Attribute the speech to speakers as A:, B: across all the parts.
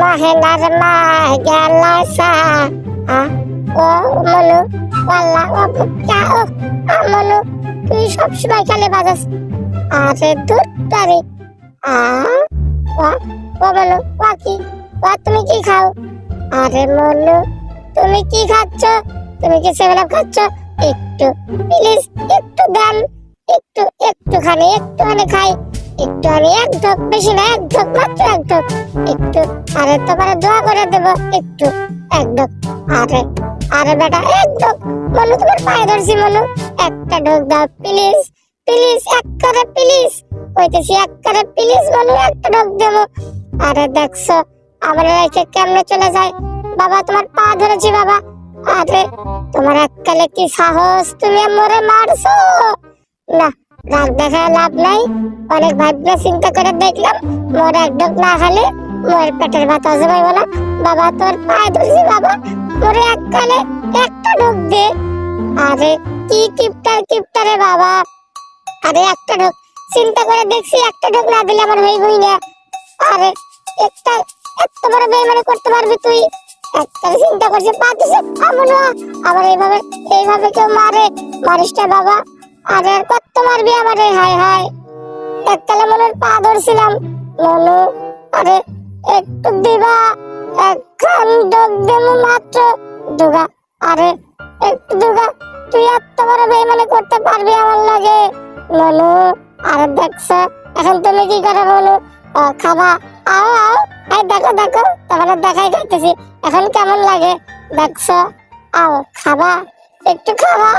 A: মাহেনার মা গেল সা। ও, মনু পাল্লা ও বুকা ও মনু, তুই সবসময় খালি বাজাস। আরে দূর তারে। ও কি তুমি কি খাও? আরে মনু, তুমি কি খাচ্ছ? তুমি কি সেভেন খাচ্ছ? একটু প্লিজ একটু দেন। একটু, একটুখানি একটুখানি খাই। একটুখানি এক ঢোক, বেশি না, এক ঢোক, মাত্র এক একটু, আরে তোমার দোয়া করে দেব, একটু, এক আরে আরে বেটা, এক মনু, তোমার পায়ে ধরছি, মনু। একটা ঢোক দাও, প্লিজ প্লিজ, এক করে প্লিজ। কইতেছি, এক করে প্লিজ, মনু, একটা ঢোক দেব। আরে দেখছ, আমার রেখে কেমনে চলে যায়? বাবা, তোমার পা ধরেছি, বাবা। আরে, তোমার এককালে কি সাহস তুমি মরে মারছো? না রাগ দেখায় লাভ নাই। অনেক ভাবনা চিন্তা করে দেখলাম, মোর এক ঢোক না খালে মোর পেটের ভাত হজম হইব না। বাবা, তোর পায়ে ধরছি বাবা, মোরে এককালে একটা ঢোক দে। আরে, কি কিপটার কিপটারে বাবা। আরে, একটা ঢোক চিন্তা করে দেখছি একটা ঢোক না দিলে আমার হইবই না। আরে, একটা, এত বড় বেইমানি করতে পারবি তুই? একটা চিন্তা করছে পাতিস আমার এইভাবে এইভাবে কেউ মারে। না বাবা। আর কত মারবি আমারে হায় হায়। এককালে মনের পা ধরছিলাম মনু, আরে একটু দিবা, একখান ডোক দেবো মাত্র। দুগা, আরে একটু দুগা, তুই এত বড় বেইমানি করতে পারবি আমার লাগে। মনু, আরে দেখছ, এখন তুমি কি করে বলো? খাবা। আও আও, এই দেখো দেখো তোমার দেখাই যাইতেছি এখন কেমন লাগে? দেখছ? আও, খাবা। একটু খাবা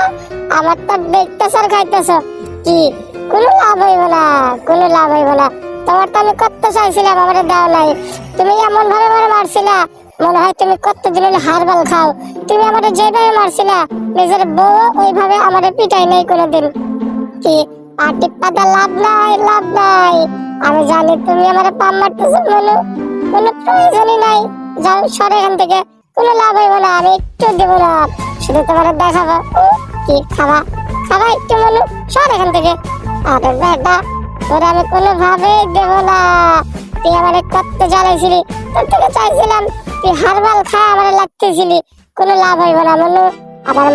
A: আমার তো দেখতেছ আর খাইতেছ। কি? কোনো লাভ হইব না, কোনো লাভ হইব না। তোমার তো আমি কত চাইছিলাম, আমার দাও নাই। তুমি এমন ভাবে আমার মারছিলা, মনে হয় তুমি কত দিন হলো হারবাল খাও। তুমি আমার যেভাবে মারছিলা, নিজের বউ ওইভাবে আমার পিটাই নাই কোনোদিন। কি? পাটি পাতা লাভ নাই লাভ নাই। আমি জানি তুমি আমার পাম মারতেছো মনু কোনো প্রয়োজনই নাই। যাও সরে এখান থেকে, কোনো লাভ হইব না, আমি একটু দেবো না। শুধু তোমার কি খাবা? খাবা একটু সর এখান থেকে। বেটা, তোর আমি দেবো না। তুই আমার কত জ্বালাইছিলি? তোর থেকে চাইছিলাম তুই হারবাল লাগতেছিলি। কোনো লাভ হইব না মনু।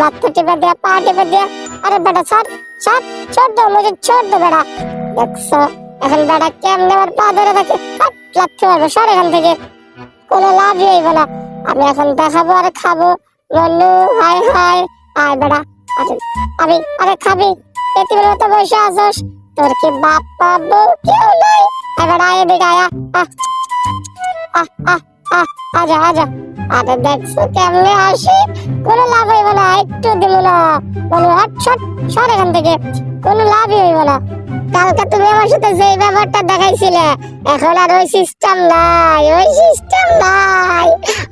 A: মাথা টিপে দেয়া পা টিপে দেয়া আরে বেটা, ছাড় ছোট দো মুঝে ছোট বেটা। দেখছ, এখন বেটা কেমনে আমার পা ধরে থাকে? লাগতে পারবে। সর এখান থেকে। কোনো লাভই হইব না। আমি এখন দেখাবো আর খাব। বললু হাই হাই আয় আরে আমি আরে খাবি। এতিমের মতো বসে আসস তোর কি বাপ বউ কেউ নাই? আয় বেটা, আয় এদিকে আয়া আহ আহ আহ আজা আজা। আরে দেখছ কেমনে আসি কোনো লাভ হইব না, একটু দিব না। বলু ছট, সর এখান থেকে। কোনো লাভই হইব না। কালকে তুমি আমার সাথে যে ব্যাপারটা দেখাইছিলে, এখন আর ওই সিস্টেম নাই, ওই সিস্টেম নাই।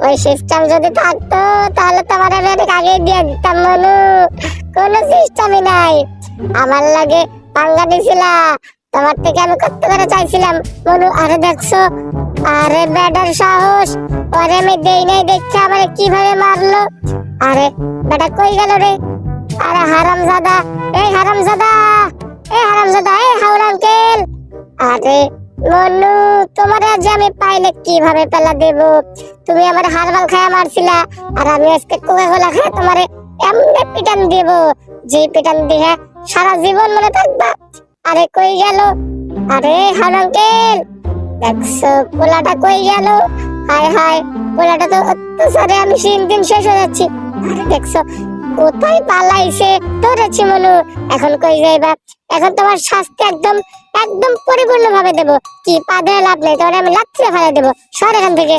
A: ওই সিস্টেম যদি থাকতো, তাহলে তোমার আমি অনেক আগে দিয়ে দিতাম, মনু। কোনো সিস্টেমই নাই। আমার লাগে পাঙ্গা দিছিলা, তোমার থেকে আমি কত করে চাইছিলাম, মনু, আরে দেখছ? আরে বেটার সাহস পরে আমি দেই নাই দেখছে আমার কীভাবে মারলো? আরে বেটা কই গেল রে? আরে হারামজাদা, এই হারামজাদা! এই হাওড় আঙ্কেল। আরে মনু তোমার আজ আমি পাইলে কীভাবে পেলা দেব? তুমি আমার হারবাল মারছিলা, আর আমি আজকে কোকা কোলা খায় তোমার এমনি পিটান দেব। যে পিটান দিয়ে সারা জীবন মনে থাকবা। আরে, কই গেল? আরে আঙ্কেল, দেখছ, পোলাটা কই গেল? হায় হায়, পোলাটা তো অত্যাচারে আমি দিন শেষ হয়ে যাচ্ছি। আরে, দেখছ, কোথায় পালাইছে? ধরেছি মনু, এখন কই যাইবা? এখন তোমার শাস্তি একদম একদম পরিপূর্ণ ভাবে দেবো। কি পা ধরে লাভ নেই, তোমার আমি লাচ্ছিয়ে ফেলে দেবো। সর এখান থেকে।